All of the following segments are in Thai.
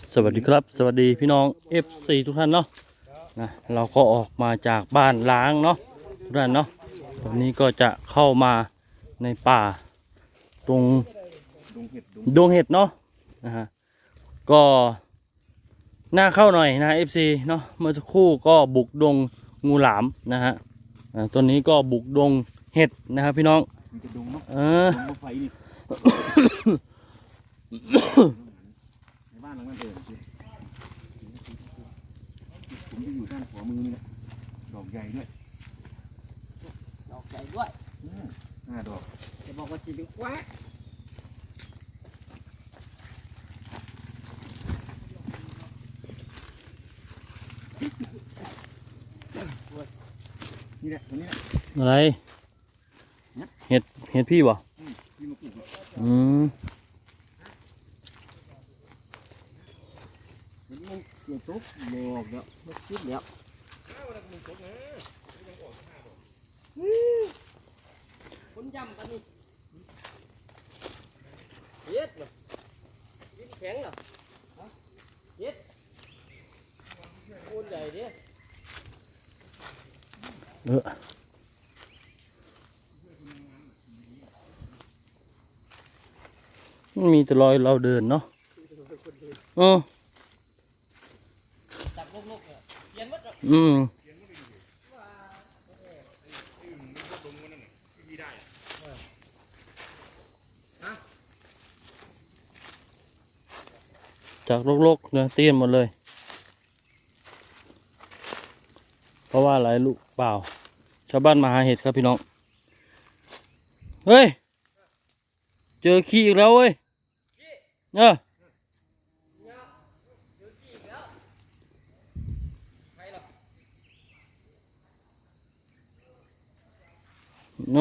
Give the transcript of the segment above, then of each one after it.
สวัสดีครับ สวัสดีพี่น้อง FC ทุกท่านเนาะนะเราก็ออกมาจากบ้านล้างเนาะทุกท่านเนาะวันนี้ก็จะเข้ามาในป่าตรงดวงเห็ดเนาะนะฮะก็น่าเข้าหน่อยนะ FC เนาะเมื่อสักครู่ก็บุกดงงูหลามนะฮะตัวนี้ก็บุกดงเห็ดนะครับพี่น้องเออานหลังนั้นเดิมสิผมจะอยู่ด้านขวามือนี่แหละดอกใหญ่ด้วย ดอกใหญ่ด้วยห้าดอกจะบอกว่าจีเป็นแควะนี่แหละตัวนี้แหละอะไร เห็ด เห็ดพี่วะที่มาปลูกอะอืม เห็น มันเกี่ยวตุ๊บบอกแล้วมันคิดแล้วคนยำกันนี่เย็ดเหรอยิ้มแข็งเหรอเย็ดคูณใหญ่ดิเออมันมีแต่รอยเราเดินเนาะเออ จับลูกๆเนี่ยเย็นหมดเลย อืมจากโลกๆเนี่ยเตี้ยนหมดเลย เพราะว่าอะไรลูกเปล่า ชาวบ้านมาหาเห็ดครับพี่น้อง เฮ้ย เจอขี้อีกแล้วเว้ย เนอะ ใครหรอ โน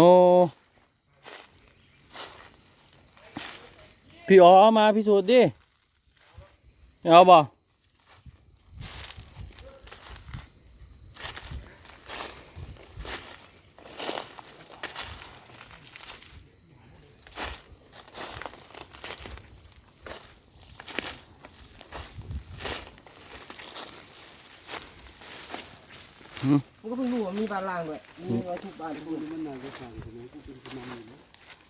พี่อ๋อมาพิสูจน์ดิ เอาบ่ มันก็เพิ่งรู้ว่ามีบ้านล่างด้วยมีไว้ทุกบ้านทุกคนมันน่าจะสั่งใช่ไหมผู้เป็นผู้นำอ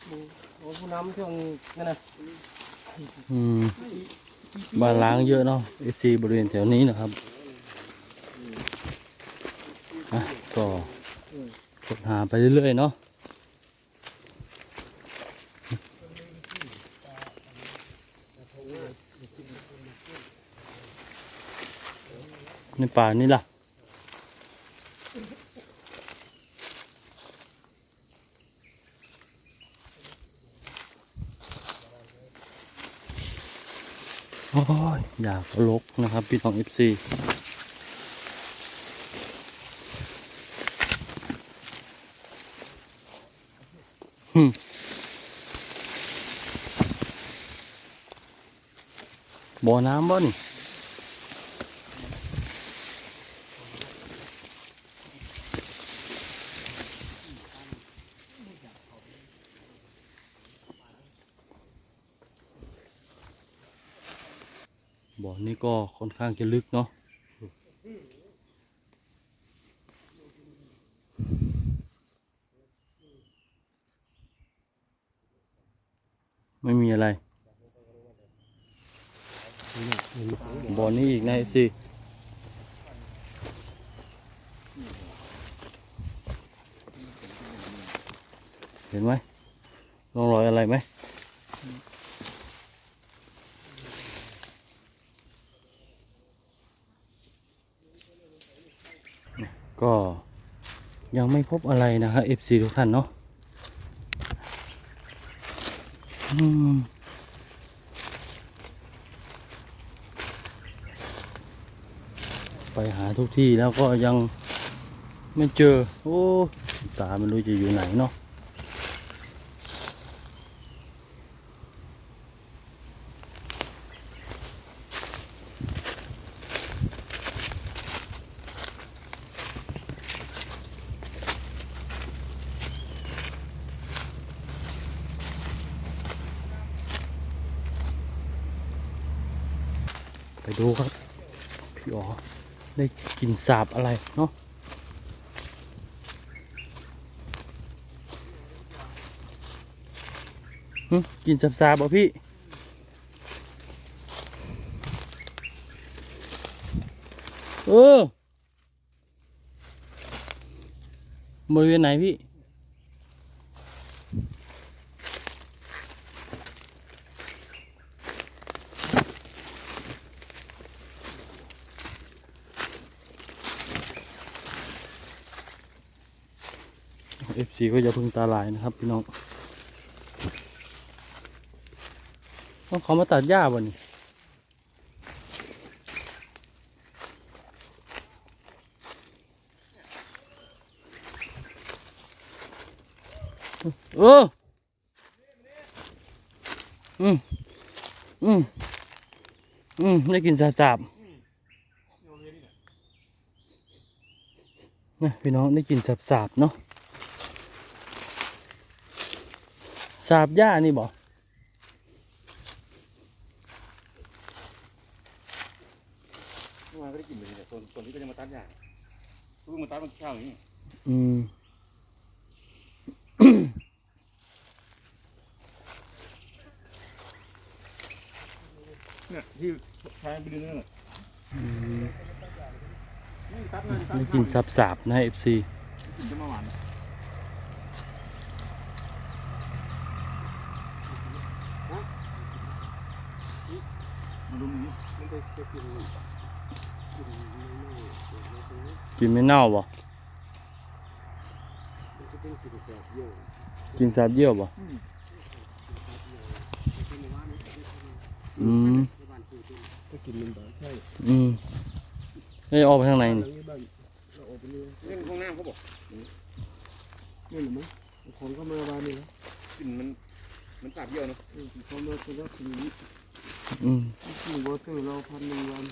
ยู่โอ้ผู้นำช่วงนั่นนะอืมบ้านล้างเยอะเนาะ FC บริเวณแถวนี้นะครับอะก็ค้นหาไปเรื่อยๆเนาะในป่านี่ล่ะ ยอยากลกนะครับพี่น้อง FC หึบ่อน้ำบ่นี่ บ่อนี่ก็ค่อนข้างจะลึกเนาะไม่มีอะไร บ่อนี้อีกนะสิเห็นไหมร่องรอยอะไรไหม ก็ยังไม่พบอะไรนะครับ FC ทุกท่านเนาะไปหาทุกที่แล้วก็ยังไม่เจอ โอ้ ตาไม่รู้จะอยู่ไหนเนาะ ดูครับ พี่อ๋อได้กินสาบอะไรเนาะกินสาบสาบๆบ่พี่ เออบริเวณไหนพี่ เอฟซีก็อย่าพึ่งตาลายนะครับพี่น้องต้องเขามาตัดหญ้าบ่นี่เอออืมอืมอืมได้กินสาบๆนะพี่น้องได้กินสาบๆเนาะ สาบหญ้านี่บอกเมื่อวานก็ได้กินเลยเนี่ยส่วนส่วนที่ก็จะมาตัดอย่างเพิ่งมาตัดมันเช้าอย่างนี้อืม เนี่ยที่ทางไปดูนั่นแหละนี่ตัดเลยตัดได้กินสับสาบๆนะเอฟซีกินจะมาหวาน มาดูนี่มันไปจะกินกินไม่ไม่กินไม่เน่าบ่มันจะเป็นกินแบบเยอะกินสาบเยี่ยวบ่อืมถ้ากินมันแบบใช่อืมได้ออกไปทางไหนหลันี่งนี้บ้านเราออกไปเลยเล่นห้องน้ำเขาบอกนี่หรือมั้งคนก็มาบ้านนี่แล้วกินมันมันตับเยอะเนาะเขามาเป็นรักสีนี้ อืมที่วอเตอร์เราพันหนึ่งวัน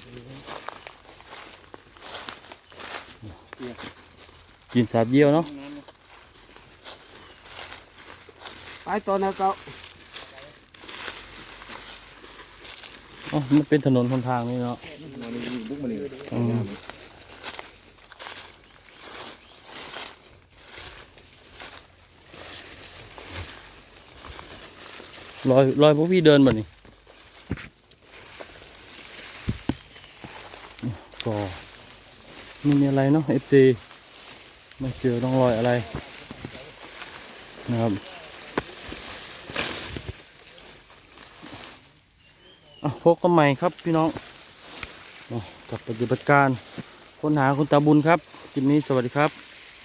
กินสาบเยี่ยวเนาะห้องน้ำเนาะไปตอนนั้นก็อ๋อมันเป็นถนนคนทางนี่เนาะมาดูบุกมาเลยอืมรอยรอยพวกพี่เดินบ่นี่ ก็ไม่มีอะไรเนาะ FC ไม่เจอร่องรอยอะไรนะครับอะพบกันใหม่ครับพี่น้องกับปฏิบัติการค้นหาคุณตาบุญครับคลิปนี้สวัสดีครับ